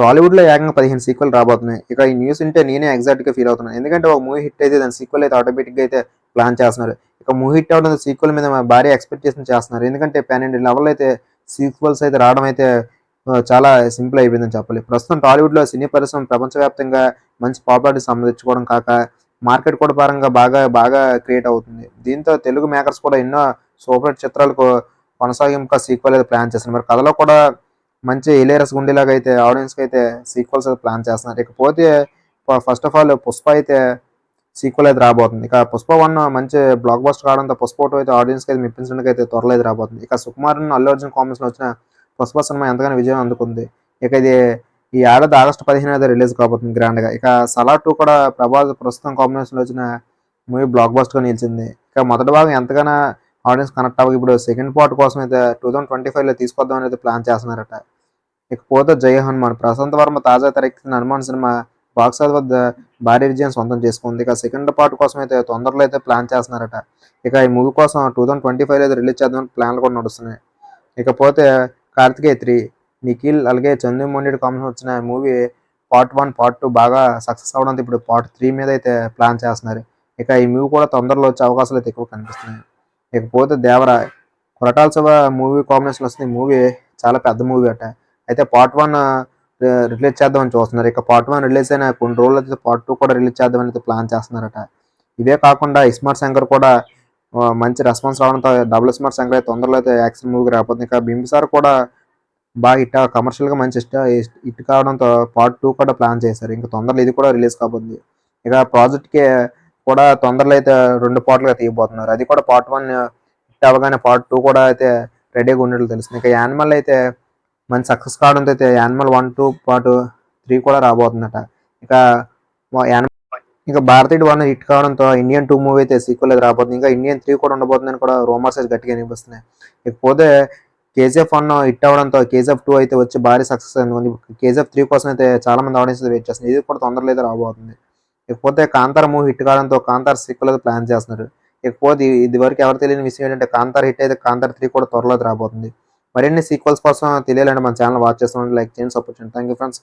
టాలీవుడ్లో ఏకంగా పదిహేను సీక్వెల్ రాబోతున్నాయి. ఇక ఈ న్యూస్ ఉంటే నేనే ఎగ్జాక్ట్గా ఫీల్ అవుతున్నాను. ఎందుకంటే ఒక మూవీ హిట్ అయితే దాని సీక్వెల్ అయితే ఆటోమేటిక్గా అయితే ప్లాన్ చేస్తున్నారు. ఇక మూవీ హిట్ అవడం సీక్వెల్ మీద భారీ ఎక్స్పెక్టేషన్ చేస్తున్నారు. ఎందుకంటే పన్నెండు లెవెల్ అయితే సీక్వెల్స్ అయితే రావడం అయితే చాలా సింపుల్ అయిపోయిందని చెప్పాలి. ప్రస్తుతం టాలీవుడ్లో సినీ పరిశ్రమ ప్రపంచవ్యాప్తంగా మంచి పాపులారిటీ సంపాదించుకోవడం కాక మార్కెట్ కూడా పరంగా బాగా బాగా క్రియేట్ అవుతుంది. దీంతో తెలుగు మేకర్స్ కూడా ఎన్నో సూపర్ చిత్రాలకు కొనసాగింపుగా సీక్వెల్ అయితే ప్లాన్ చేస్తున్నారు. మరి కథలో కూడా మంచి ఇలేరస్ గుండేలాగా అయితే ఆడియన్స్కి అయితే సీక్వెల్స్ అయితే ప్లాన్ చేస్తున్నారు. ఇకపోతే ఫస్ట్ ఆఫ్ ఆల్ పుష్ప అయితే సీక్వెల్ అయితే రాబోతుంది. ఇక పుష్ప వన్ మంచి బ్లాక్ బస్టర్ కావడంతో పుష్ప టూ అయితే ఆడియన్స్కి అయితే మెప్పించడానికి అయితే త్వరలో అయితే రాబోతుంది. ఇక సుకుమార్ అల్లు అర్జున్ కాంబినేషన్ వచ్చిన పుష్ప సినిమా ఎంతగానో విజయం అందుకుంది. ఇక ఇది ఈ ఏడాది ఆగస్టు పదిహేను అయితే రిలీజ్ కాబోతుంది గ్రాండ్గా ఇక సలా టూ కూడా ప్రభాస్ ప్రస్తుతం కాంబినేషన్లో వచ్చిన మూవీ బ్లాక్ బస్టర్గా నిలిచింది. ఇక మొదటి భాగం ఎంతగానో ఆడియన్స్ కనెక్ట్ అవ్వక ఇప్పుడు సెకండ్ పార్ట్ కోసం అయితే టూ థౌసండ్ ట్వంటీ ఫైవ్లో తీసుకొద్దామని అయితే ప్లాన్ చేస్తున్నారట. ఇకపోతే జయ హనుమాన్ ప్రశాంత్ వర్మ తాజా తెరకెక్కిన హనుమాన్ సినిమా బాక్సాఫీస్ వద్ద భారీ విజయం సొంతం చేసుకుంది. ఇక సెకండ్ పార్ట్ కోసం అయితే తొందరలో అయితే ప్లాన్ చేస్తున్నారట. ఇక ఈ మూవీ కోసం టూ థౌసండ్ ట్వంటీ ఫైవ్ అయితే రిలీజ్ చేద్దామని ప్లాన్లు కూడా నడుస్తున్నాయి. ఇకపోతే కార్తికేయ త్రీ నిఖిల్ అలాగే చందు మొండి కాంబినేషన్ వచ్చిన movie part one part two బాగా సక్సెస్ అవడంతో ఇప్పుడు పార్ట్ త్రీ మీద అయితే ప్లాన్ చేస్తున్నారు. ఇక ఈ మూవీ కూడా తొందరలో వచ్చే అవకాశాలు అయితే ఎక్కువ కనిపిస్తున్నాయి. ఇకపోతే దేవరా కొరటాల శివ మూవీ కాంబినేషన్ వస్తుంది మూవీ చాలా పెద్ద మూవీ అట. అయితే పార్ట్ వన్ రిలీజ్ చేద్దామని చూస్తున్నారు ఇక పార్ట్ వన్ రిలీజ్ అయిన కొన్ని రోజులు అయితే పార్ట్ టూ కూడా రిలీజ్ చేద్దామని అయితే ప్లాన్ చేస్తున్నారట. ఇవే కాకుండా ఇస్మార్ట్ శంకర్ కూడా మంచి రెస్పాన్స్ రావడంతో డబుల్ స్మార్ట్ శంకర్ అయితే తొందరలో అయితే యాక్షన్ మూవీ రాకపోతుంది ఇక బింబిసార్ కూడా బాగా హిట్ కమర్షియల్గా మంచి ఇష్ట హిట్ కావడంతో పార్ట్ టూ కూడా ప్లాన్ చేశారు. ఇంకా తొందరలో ఇది కూడా రిలీజ్ కాబోతుంది. ఇక ప్రాజెక్ట్కి కూడా తొందరలో అయితే రెండు పార్ట్లుగా తీయబోతున్నారు. అది కూడా పార్ట్ వన్ హిట్ అవ్వగానే పార్ట్ టూ కూడా అయితే రెడీగా ఉన్నట్లు తెలుస్తుంది. ఇక యానిమల్ అయితే మంచి సక్సెస్ కావడంతో అయితే animal one two part three కూడా రాబోతుందట. ఇక యానిమల్ ఇంకా భారతీయుడు వన్ హిట్ కావడంతో ఇండియన్ టూ మూవీ అయితే సీక్వెల్ అయితే రాబోతుంది. ఇంకా ఇండియన్ త్రీ కూడా ఉండబోతుందని కూడా రోమర్స్ అయితే గట్టిగా వినిపిస్తున్నాయి. ఇకపోతే కేజీఎఫ్ వన్ హిట్ అవడంతో కేజీఎఫ్ టూ అయితే వచ్చి భారీ సక్సెస్ అయింది. కేజీఎఫ్ త్రీ కోసం అయితే చాలా మంది ఆడియన్స్ వెయిట్ చేస్తుంది ఇది కూడా తొందరలో అయితే రాబోతుంది. ఇకపోతే కాంతార్ మూవీ హిట్ కావడంతో కాంతార్ సీక్వెల్ అయితే ప్లాన్ చేస్తున్నారు. ఇకపోతే ఇది వరకు ఎవరు తెలియని విషయం ఏంటంటే కాంతార్ హిట్ అయితే కాంతార త్రీ కూడా త్వరలో రాబోతుంది. మరిన్ని సీక్వెల్స్ కోసం తెలియాలంటే మన ఛానల్ వాచ్ చేస్తామంటే లైక్ చేయండి సపోర్ట్ చేయండి. Thank you friends